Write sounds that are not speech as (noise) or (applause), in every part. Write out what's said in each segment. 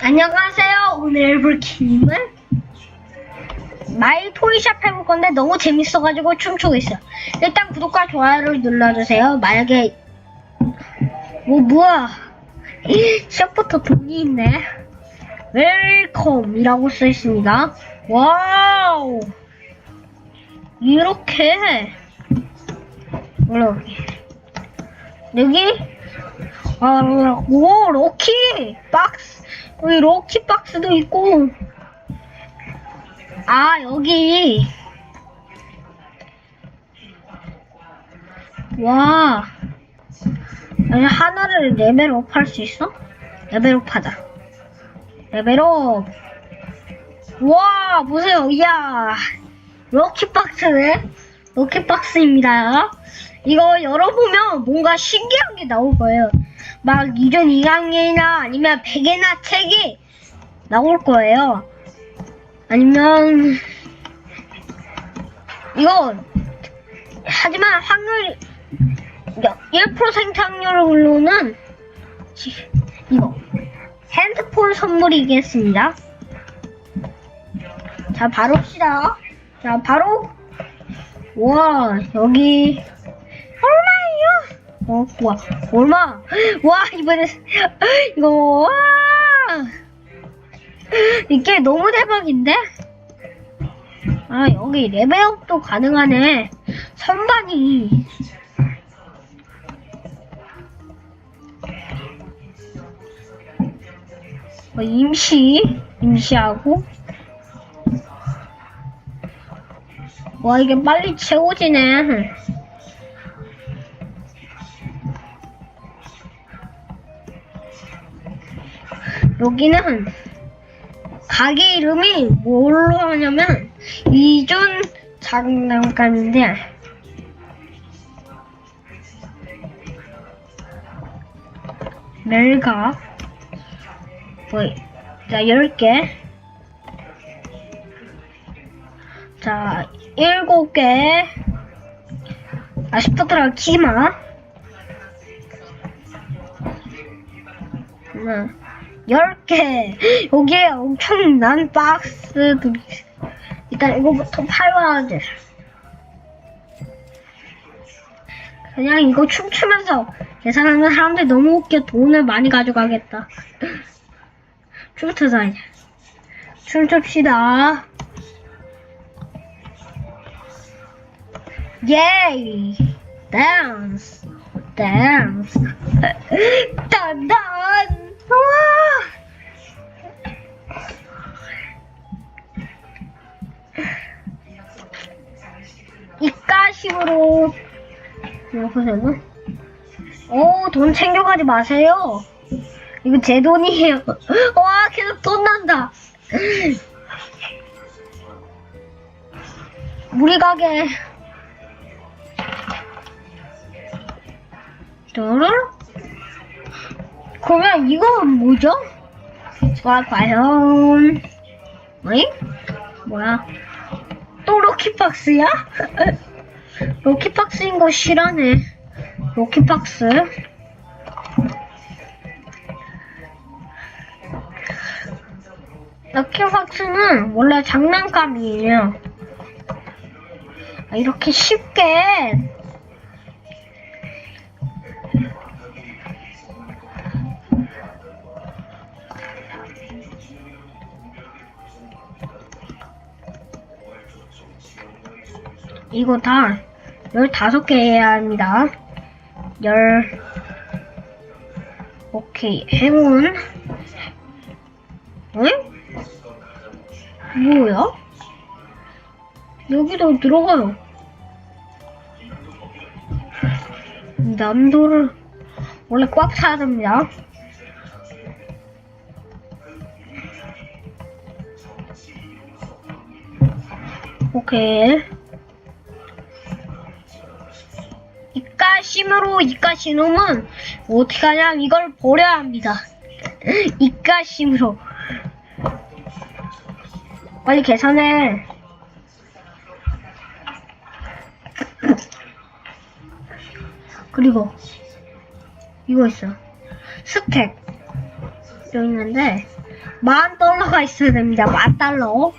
안녕하세요. 오늘 해볼 게임은 마이 토이샵 해볼 건데 너무 재밌어가지고 춤추고 있어요. 일단 구독과 좋아요를 눌러주세요. 만약에 뭐 뭐야 시작부터 돈이 있네. 웰컴이라고 써 있습니다. 와우 이렇게 올라오기 여기 아, 오, 럭키 박스. 여기 럭키 박스도 있고. 아, 여기. 와. 여기 하나를 레벨업 할 수 있어? 레벨업 하자. 레벨업. 와, 보세요. 이야. 럭키 박스네. 럭키 박스입니다. 이거 열어보면 뭔가 신기한 게 나올 거예요. 막 이전 2강이나 아니면 베개나 책이 나올 거예요. 아니면 이거 하지만 확률 1% 생착률로는 지- 이거 핸드폰 선물이겠습니다. 자 바로 시다. 자 바로 와 여기 얼마예요? 어, 와, 얼마? 와, 이번에, (laughs) 이거, 와! 이게 너무 대박인데? 아, 여기 레벨업도 가능하네. 선반이. 어, 임시, 임시하고. 와, 이게 빨리 채워지네. 여기는 가게 이름이 뭘로 하냐면 이준 장난감인데. 멜가. 뭐자 10개. 자 7개. 아 시프트랑 키마. 네. 10개. 여기에 엄청난 박스들이. 일단 이거부터 팔아야 돼. 그냥 이거 춤추면서 계산하는 사람들 너무 웃겨 돈을 많이 가져가겠다. 춤추자 이제. 춤춥시다. 예이! 댄스! 댄스! (laughs) 딴딴! 입가심으로 보세요. 오, 돈 챙겨가지 마세요. 이거 제 돈이에요. (laughs) 와, 계속 돈 난다. 우리 가게. 또르르? 그러면 이건 뭐죠? 자, 과연, 어이? 뭐야? 또 로키박스야? (laughs) 로키박스인 거 싫어하네. 로키박스. 로키박스는 원래 장난감이에요. 아, 이렇게 쉽게 이거 다 15개 해야 합니다. 열 오케이 행운 응? 뭐야? 여기도 들어가요. 남도를 원래 꽉 차야 됩니다. 오케이. 이까심으로 이까시놈은 어떻게 하냐면 이걸 버려야 합니다. (laughs) 이까심으로. 빨리 계산해. 그리고 이거 있어. 스택. 좀 있는데 만 달러가 있어야 됩니다. 만 달러.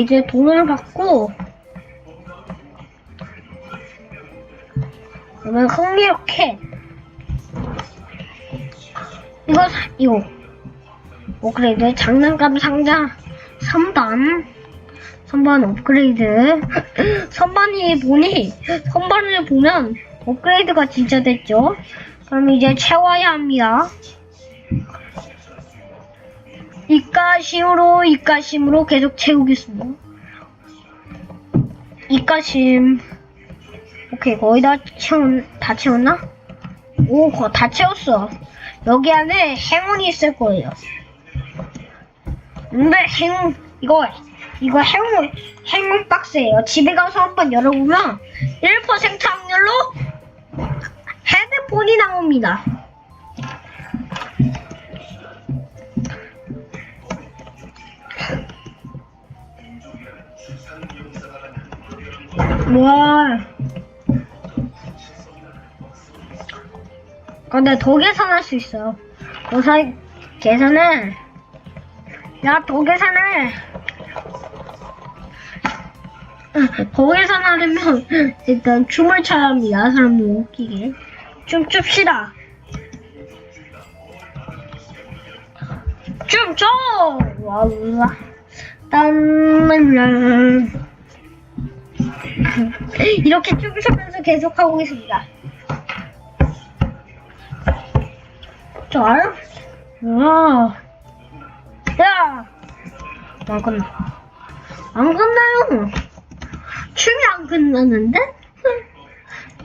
이제 돈을 받고 그러면 흥미롭게 이거 사- 이거 업그레이드 장난감 상자 3단 3번 업그레이드. (laughs) 선반이 보니 선반을 보면 업그레이드가 진짜 됐죠? 그럼 이제 채워야 합니다 이까심으로 이까심으로 계속 채우겠습니다 이까심 오케이 거의 다 채웠 다 채웠나? 오, 거 다 채웠어. 여기 안에 행운이 있을 거예요. 근데 행운 이거 이거 행운 행운 박스예요. 집에 가서 한번 열어보면 1% 확률로 헤드폰이 나옵니다. 와. 근데 더 계산할 수 있어요. 고사 계산을 야더 계산을 더 계산하려면 일단 춤을 춰야 합니다. 사람들 웃기게 춤 춥시다. 춤 춰! 와우 땀을 이렇게 춤추면서 계속 하고 있습니다. 잘? 와. 야! 안 끝나. 안 끝나요. 춤이 안 끝나는데?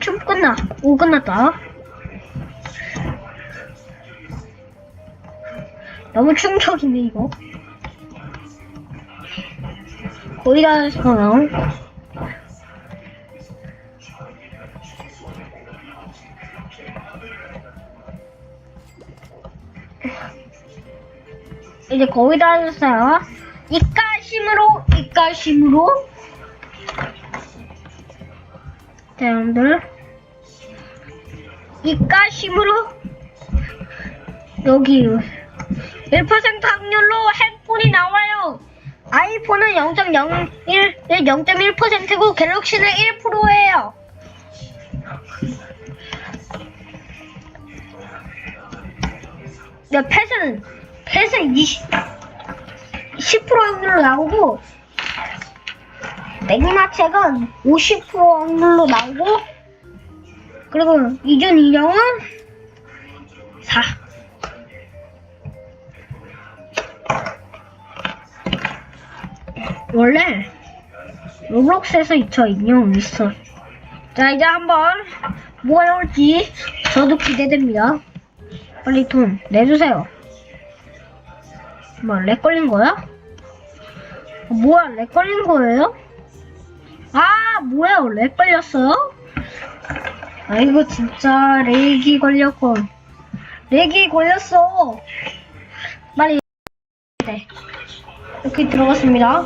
춤 끝나. 오, 끝났다. 너무 충격이네, 이거. 거의 다 했어요. 이제 거의 다 했어요. 이까심으로, 이까심으로. 자, 여러분들. 이까심으로. 여기 1% 확률로 핸폰이 나와요. 아이폰은 0.01, 0.1%고 갤럭시는 1%예요. 야, 펫은, 펫은 20, 10% 확률로 나오고, 맥마책은 50% 확률로 나오고, 그리고 이전 인형은 4. 원래, 로블록스에서 저 인형 있어. 자, 이제 한번 뭐가 나올지 저도 기대됩니다. 빨리 돈 내주세요. 뭐, 렉 걸린 거야? 어, 뭐야, 렉 걸린 거예요? 아, 뭐야, 렉 걸렸어요? 아, 이거 진짜 렉이 걸렸건. 렉이 걸렸어. 빨리, 네. 이렇게 들어갔습니다.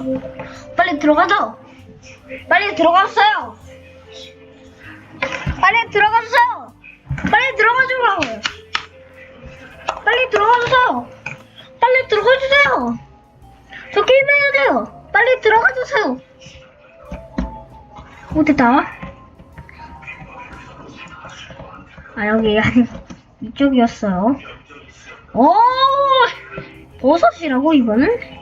빨리 들어가죠? 빨리 들어갔어요! 빨리 들어갔어요! 빨리 들어가주라고요! 빨리 들어가주세요. 빨리 들어가주세요. 저 게임 해야 돼요. 빨리 들어가주세요. 오, 됐다. 아, 여기, 아니, 이쪽이었어요. 오! 버섯이라고, 이거는?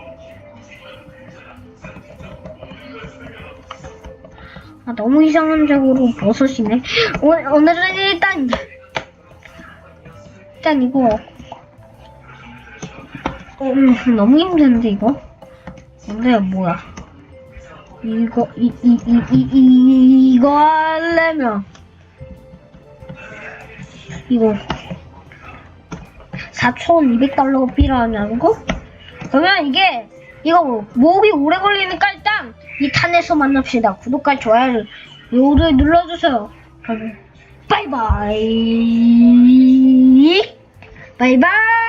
아, 너무 이상한 적으로 버섯이네. 오늘, 오늘은 일단, 일단 이거, 음, 너무 힘든데 이거? 근데 뭐야? 이거 이 이 이 이 이, 이거 하려면 이거 4,200달러가 필요하냐고? 그러면 이게 이거 모으기 오래 걸리니까 일단 이 탄에서 만납시다. 구독과 좋아요를 요를 눌러주세요. 그럼 바이바이 바이바이